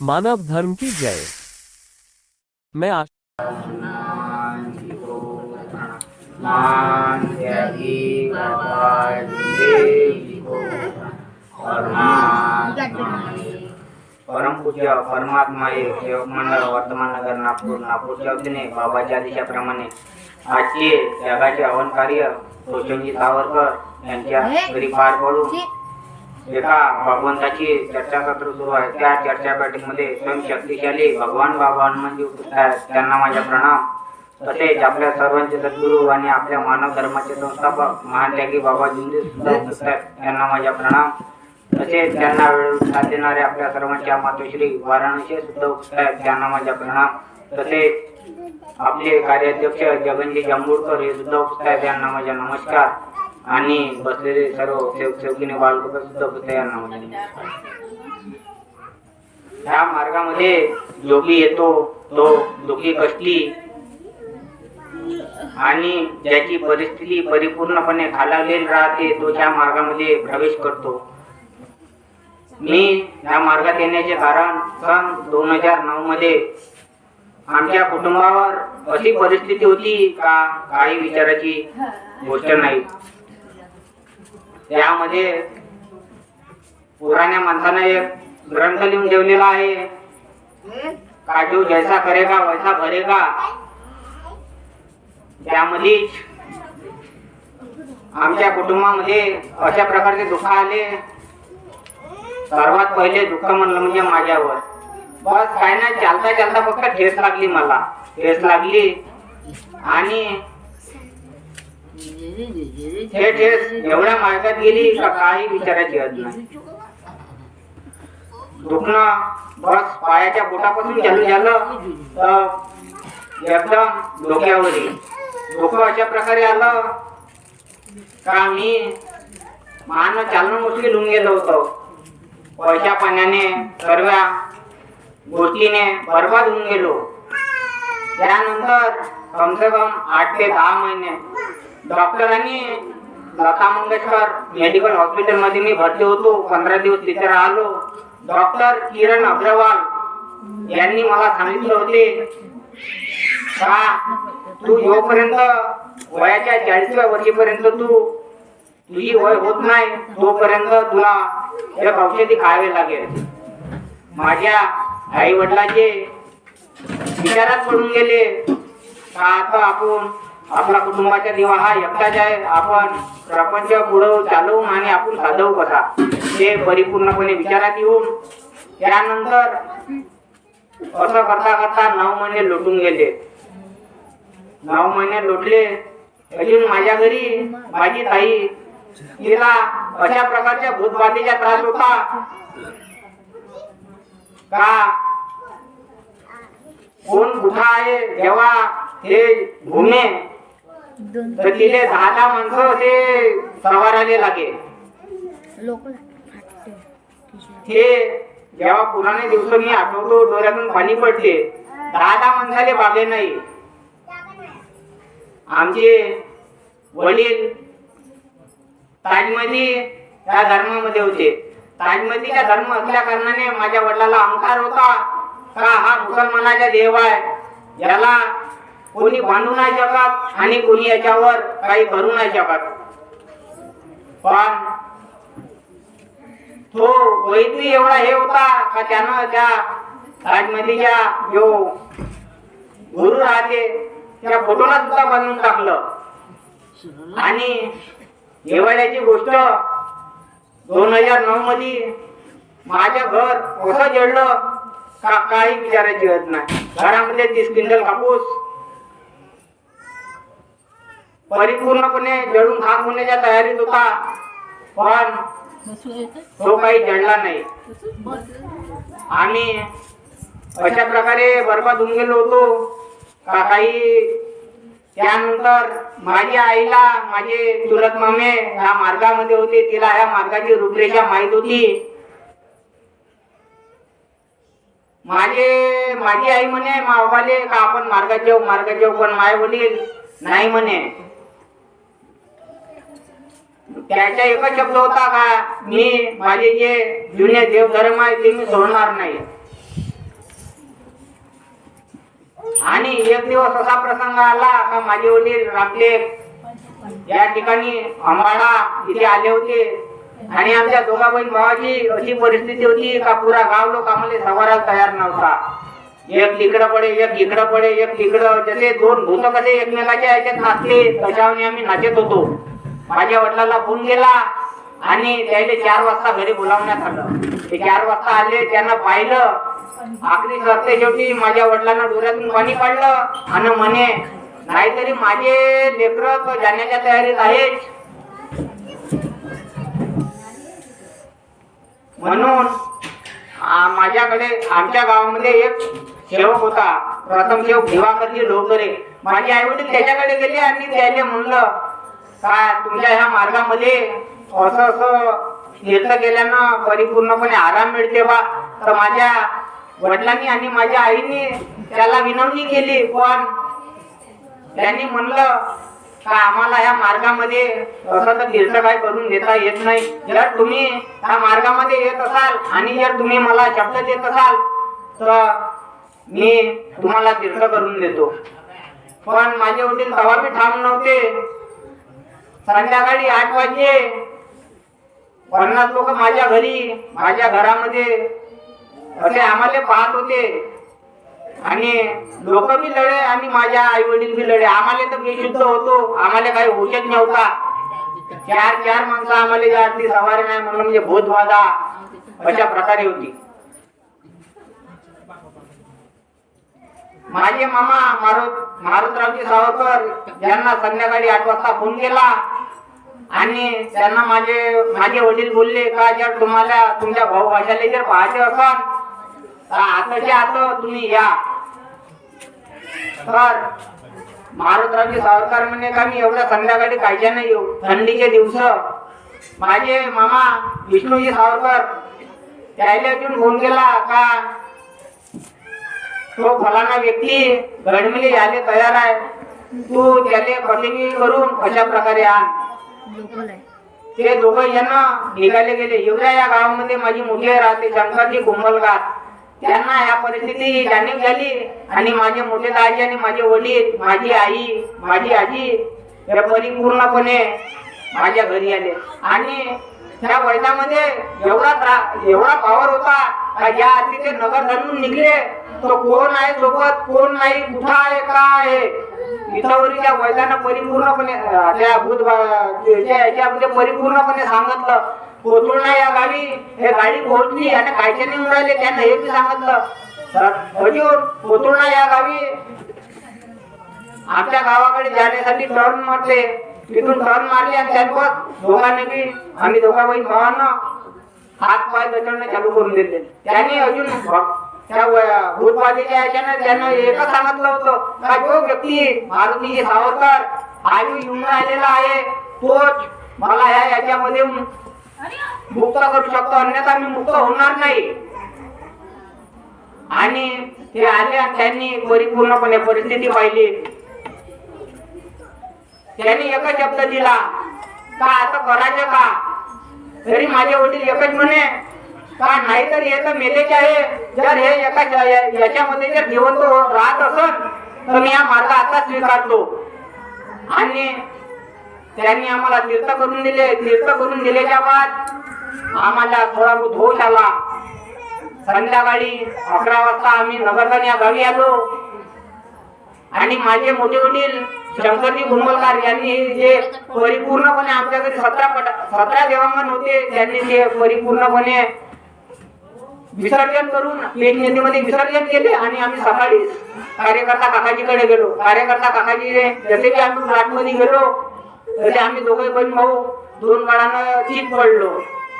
मानव धर्म की जय। मैं आश परम पूज्य परमात्मा परमपूज्य सेवक मंडळ वर्तमान नगर नागपूर. नागपूरच्या वतीने बाबाच्या आदेशाप्रमाणे आजचे जगाचे हवन कार्य रोशनजी सावरकर यांच्या घरी पार पडून एका भगवंताची चर्चा सत्र सुरू आहे त्या चर्चा बैठकीमध्ये स्वयं शक्तिशाली भगवान बाबा म्हणजे उपस्थित आहेत. त्यांना माझा प्रणाम. तसेच आपल्या सर्वांचे सद्गुरू आणि आपल्या मानव धर्माचे संस्थापक महान त्यागी बाबा जिंदे सुद्धा उपस्थित आहेत. त्यांना माझा प्रणाम. तसेच त्यांना वेळ साथ देणारे आपल्या सर्वांच्या मातोश्री वाराणसी सुद्धा उपस्थित आहेत. त्यांना माझा प्रणाम. तसेच आपले कार्याध्यक्ष जगनजी जांभूळकर हे सुद्धा उपस्थित आहेत. त्यांना माझा नमस्कार. आणि बसलेले सर्व सेवक सेवकीने बालकृपा सुद्धा उपस्थित यांना ह्या मार्गामध्ये योगी येतो तो दुखी कष्टी आणि ज्याची परिस्थिती परिपूर्णपणे खालावलेली राहते तो त्या मार्गामध्ये प्रवेश करतो. मी या मार्गात येण्याचे कारण सन दोन हजार नऊ मध्ये आमच्या कुटुंबावर अशी परिस्थिती होती का? काही विचाराची गोष्ट नाही. यामध्ये पुराण्या माणसानं एक ग्रंथ लिहून ठेवलेला आहे. काजू जैसा करेगा वैसा भरेगा. त्यामध्येच आमच्या कुटुंबामध्ये अशा प्रकारचे दुःख आले. सर्वात पहिले दुःख म्हणलं म्हणजे माझ्यावर. बस काय नाही चालता चालता फक्त ठेस लागली मला. ठेस लागली आणि हे एवढ्या मार्गात गेली का काही विचारायची गरज नाही. दुखणं बस पायाच्या बोटापासून चालू झालं तर एकदम डोक्यावर डोकं अशा प्रकारे आलं का मी मान चालणं मुश्किल होऊन गेलो होतो. पैशा पाण्याने सर्व गोष्टीने बर्बाद होऊन गेलो. त्यानंतर कमसे कम आठ ते दहा महिने डॉक्टरांनी लता मंगेशकर मेडिकल हॉस्पिटलमध्ये मी भरती होतो पंधरा दिवस तिथे राहिलो. डॉक्टर किरण अग्रवाल यांनी मला सांगितलं होते का तू जोपर्यंत वयाच्या चाळीसव्या वर्षीपर्यंत तू तुझी वय होत नाही तोपर्यंत तुला एक औषधी खावे लागेल. माझ्या आई वडिलाचे विचारात पडून गेले का आता आपण आपला कुटुंबाचा दिवा हा एकटाच आहे. आपण प्रपंच पुढं चालवून आणि आपण साधवू कसा? ते परिपूर्णपणे विचारात येऊन त्यानंतर असं करता करता नऊ महिने लोटून गेले. नऊ महिने लोटले. अजून माझ्या घरी माझी ताई तिला अशा प्रकारच्या भूतबाधेचा त्रास होता. का? कोण कुठं आहे? जेव्हा हे घुमे तर तिले दहा दहा माणसं ते सवाराले लागे. हे जेव्हा पुराणे दिवस मी आठवतो डोळ्यातून पाणी पडते. दहा दहा माणसाले बागे नाही. आमचे वडील ताजमधी या धर्मामध्ये होते. ताजमधीचा धर्म असल्या कारणाने माझ्या वडिलाला अहंकार होता का हा मुसलमानाचा देव आहे? याला कोणी बांधू नाही शकत आणि कोणी याच्यावर काही भरू नाही शकत. पण तो वैद्य एवढा हे होता का त्यानं त्या ताजमधीच्या जो गुरु राहते त्या फोटोला सुद्धा बांधून टाकलं. आणि हिवाळ्याची गोष्ट दोन हजार नऊ मध्ये माझं घर कसं जडलं का काही विचारायची गरज नाही. घरामध्ये तीस क्विंटल कापूस परिपूर्णपणे जळून खाक होण्याच्या तयारीत होता. पण तो काही जडला नाही. आम्ही अशा प्रकारे बर्बाद होऊन गेलो होतो. का काही? त्यानंतर माझ्या आईला माझे चुलत मामे ह्या मार्गामध्ये होते. तिला ह्या मार्गाची रूपरेषा माहीत होती. माझे माझी आई म्हणे मावाले का आपण मार्गात जाऊ? मार्गात जाऊ पण माय वडील नाही म्हणे. त्याचा एकच शब्द होता का? मी माझे जे जुने देवधर्म आहे ते मी सोडणार नाही. आणि एक दिवस असा प्रसंग आला का माझे वडील राखले. या ठिकाणी अंबाडा इथे आले होते. आणि आमच्या दोघा बहीण भावाची अशी परिस्थिती होती का पुरा गाव लोक आम्हाला सवारायला तयार नव्हता. एक तिकडं पडे एक इकडं पडे एक तिकडं. जसे दोन भूत कसे एकमेकाच्या याच्यात नाचले त्याच्यावर आम्ही नाचत होतो. माझ्या वडिलाला फोन गेला आणि त्याने चार वाजता घरी बोलावण्यात आलं. ते चार वाजता आले त्यांना पाहिलं. आखरी सरते शेवटी माझ्या वडिलांना डोळ्यातून पाणी काढलं आणि म्हणे नाहीतरी माझे लेकर तर जाण्याच्या तयारीत आहेत. म्हणून माझ्याकडे आमच्या गावामध्ये एक सेवक होता. प्रथम सेवक दिवाकरजी लोकरे. माझे आई वडील त्याच्याकडे गेले आणि त्याने म्हणलं काय तुमच्या ह्या मार्गामध्ये असं असं तीर्थ केल्यानं परिपूर्णपणे आराम मिळते बा. तर माझ्या वडिलांनी आणि माझ्या आईने त्याला विनवणी केली पण त्यांनी म्हणलं का आम्हाला या मार्गामध्ये असं तर तीर्थ काय करून देता येत नाही. जर तुम्ही या मार्गामध्ये येत असाल आणि जर तुम्ही मला शब्द देत असाल तर मी तुम्हाला तीर्थ करून देतो. पण माझे वडील तवा बी ठाम नव्हते. संध्याकाळी आठ वाजले पन्नास लोक माझ्या घरी माझ्या घरामध्ये. असे आम्हाला पाहत होते. आणि लोक बी लढे आणि माझ्या आई वडील बी लढे. आम्हाला तर बेशुद्ध होतो. आम्हाला काही होशच नव्हता. चार चार माणसं आम्हाला या सवारी नाही म्हणून म्हणजे भूतवादा अशा प्रकारे होती. माझे मामा मारुत मारुतरावजी सावरकर यांना संध्याकाळी आठ वाजता फोन केला. आणि त्यांना माझे माझे वडील बोलले का जर तुम्हाला तुमच्या भाऊ भाषाला जर पाहायचे असाल तर आताच्या आता तुम्ही या. तर मारुतरावजी सावरकर म्हणे का मी एवढ्या संध्याकाळी कायच्या नाही येऊ थंडीचे दिवस. माझे मामा विष्णूजी सावरकर त्याला अजून फोन केला का तो फलाना व्यक्ती घडमिले यायला तयार आहे? तू त्याले पसंगी करून अशा प्रकारे आण. ते दोघं जण निघाले गेले. एवढ्या या गावामध्ये माझी मुली राहते शंकरजी कुंभलगार त्यांना या परिस्थिती जाणीव झाली आणि माझे मोठे दाजी आणि माझे वडील माझी आई माझी आजी या परिपूर्णपणे माझ्या घरी आले. आणि त्या वैद्यामध्ये एवढा एवढा पावर होता का ज्या आधी ते नगर धरून निघले. तो कोण आहे सोबत? कोण नाही? कुठं आहे? का आहे? इथंवरी त्या वैद्यानं परिपूर्णपणे त्या भूत त्याच्या याच्यामध्ये परिपूर्णपणे सांगितलं कोथुर्णा या गाडी हे गाडी पोहोचली आणि कायच्या निघून राहिले त्यांना हे बी सांगितलं. तर अजून या गावी. आमच्या गावाकडे जाण्यासाठी टर्न मारले तिथून टर्न मारले आणि त्यासोबत दोघांनी बी आम्ही दोघा बहीण भावांना हात पाय दचडणं चालू करून दिले त्याने अजून त्या भूतवादीच्या याच्यानं त्यानं एकच सांगितलं होतं का जो व्यक्ती मारुतीचे सावरकर आयु येऊन राहिलेला आहे तोच मला ह्या याच्यामध्ये मुक्त करू शकतो अन्यथा मी मुक्त होणार नाही. आणि ते आले त्यांनी परिपूर्णपणे परिस्थिती पाहिली. त्यांनी एकच शब्द दिला का आता करायचं का? तरी माझे वडील एकच म्हणे का नाही तर हे तर मेलेचे आहे? जर हे एका याच्यामध्ये जर जिवंत राहत असत तर मी हा मार्ग आता स्वीकारतो. आणि त्यांनी आम्हाला तीर्थ करून दिले. तीर्थ करून दिल्याच्या बाद आम्हाला थोडा बहुत होश आला. संध्याकाळी अकरा वाजता आम्ही नगरधन या गावी आलो. आणि माझे मोठे वडील शंकरजी गुंबलकार यांनी जे परिपूर्णपणे आमच्याकडे सतरा पट सतरा देवांगण होते त्यांनी ते परिपूर्णपणे विसर्जन करून पेट नदीमध्ये विसर्जन केले आणि आम्ही सकाळी कार्यकर्ता काकाजीकडे गेलो. कार्यकर्ता काकाजी जसे की आम्ही फ्लॅटमध्ये गेलो तसे आम्ही दोघे बहीण भाऊ दोन काळानं चीत पडलो.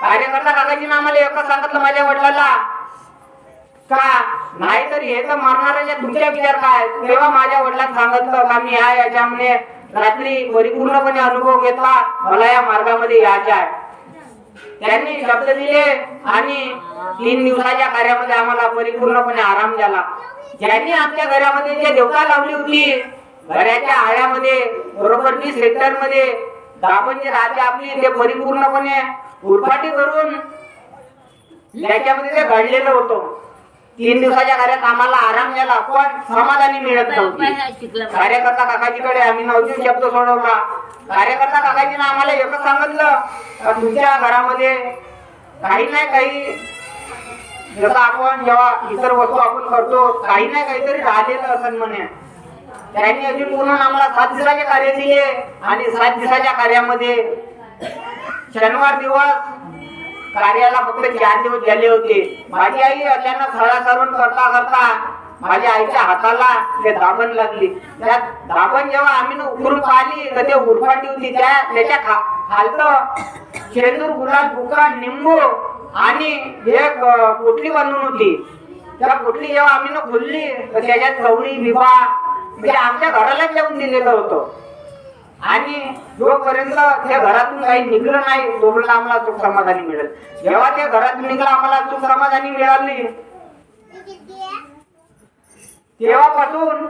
कार्यकर्ता काकाजीनं आम्हाला एकच सांगितलं माझ्या वडिलाला का? नाही तर हे तर मारणाऱ्याच्या तुमच्या विचार काय? तेव्हा माझ्या वडिलांना सांगितलं का मी ह्या याच्यामध्ये रात्री परिपूर्णपणे अनुभव घेतला? मला या मार्गामध्ये यायचे आहे. त्यांनी शब्द दिले आणि तीन दिवसाच्या कार्यामध्ये आम्हाला परिपूर्णपणे आराम झाला. ज्यांनी आमच्या घरामध्ये जे देवता लावली होती घराच्या आळ्यामध्ये बरोबर वीस हेक्टरमध्ये दाबण राहते आपली ते परिपूर्णपणे उरफाटी करून याच्यामध्ये ते घडलेलं होतं तीन दिवसाच्या कार्यात आम्हाला आराम झाला पण समाधानी मिळत नव्हती. कार्यकर्ता काकाजीकडे आम्ही नवजीव शब्द सोडवला. कार्यकर्ता काकाजीनं आम्हाला एकच सांगितलं तुमच्या घरामध्ये काही नाही काही जसं आपण जेव्हा इतर वस्तू आपण करतो काही नाही काहीतरी राहिलेलं असं म्हणे. त्यांनी अजून पूर्ण आम्हाला सात दिवसाचे कार्य दिले आणि सात दिवसाच्या कार्यामध्ये शनिवार दिवस कार्याला फक्त चार दिवस झाले होते. माझी आई अचानक करून करता करता माझ्या आईच्या हाताला ते दाबण लागली. त्या दाबण जेव्हा आम्ही उकरून पाहिली तर ते उरफाटी होती. त्या त्याच्या खा खालतं शेंदूर गुलाब बुका निंबू आणि एक पोटली बांधून होती. त्या पोटली जेव्हा आम्ही खोलली तर त्याच्यात गवळी विवाह म्हणजे आमच्या घरालाच जाऊन दिलेलं होतं. आणि जोपर्यंत त्या घरातून काही निघलं नाही तोपर्यंत आम्हाला सुख समाधानी मिळेल. जेव्हा त्या घरातून निघलं आम्हाला सुख समाधानी मिळाली. तेव्हापासून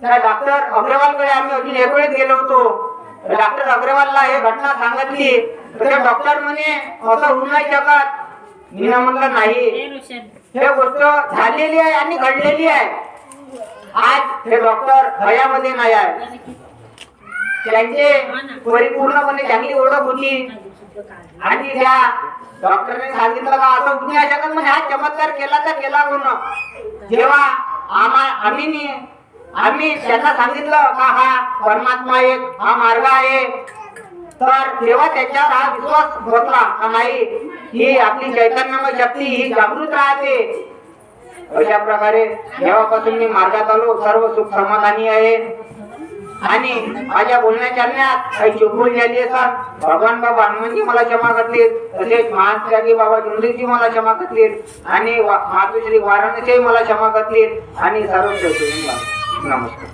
त्या डॉक्टर अग्रवालकडे आम्ही अजून एक वेळेस गेलो होतो. डॉक्टर अग्रवालला हे घटना सांगितली. तर डॉक्टर म्हणे असं होऊ नाही शकत. मी म्हणलं नाही. हे गोष्ट झालेली आहे आणि घडलेली आहे. आज हे डॉक्टर हयामध्ये नाही आहे. त्यांचे परिपूर्णपणे चांगली ओळख होती. आणि त्या डॉक्टरने सांगितलं का असं कुणी अशा शकत मग हा चमत्कार केला तर केला म्हणून. जेव्हा आम्हा आम्ही आम्ही त्यांना सांगितलं का हा परमात्मा एक हा मार्ग आहे. तर तेव्हा त्याच्यावर हा विश्वास बसला का नाही? ही आपली चैतन्यमय शक्ती ही जागृत राहते. अशा प्रकारे जेव्हापासून मी मार्गात आलो. सर्व सुख समाधानी आहे. आणि माझ्या बोलण्या अन्यात काही चुकून झाली असतात भगवान बाबा हनुमानजी मला क्षमा करतील. तसेच महात्यागी बाबा जुंडीजी मला क्षमा करतील. आणि वा- वाराणसी मला क्षमा करतील. आणि सर्व नमस्कार.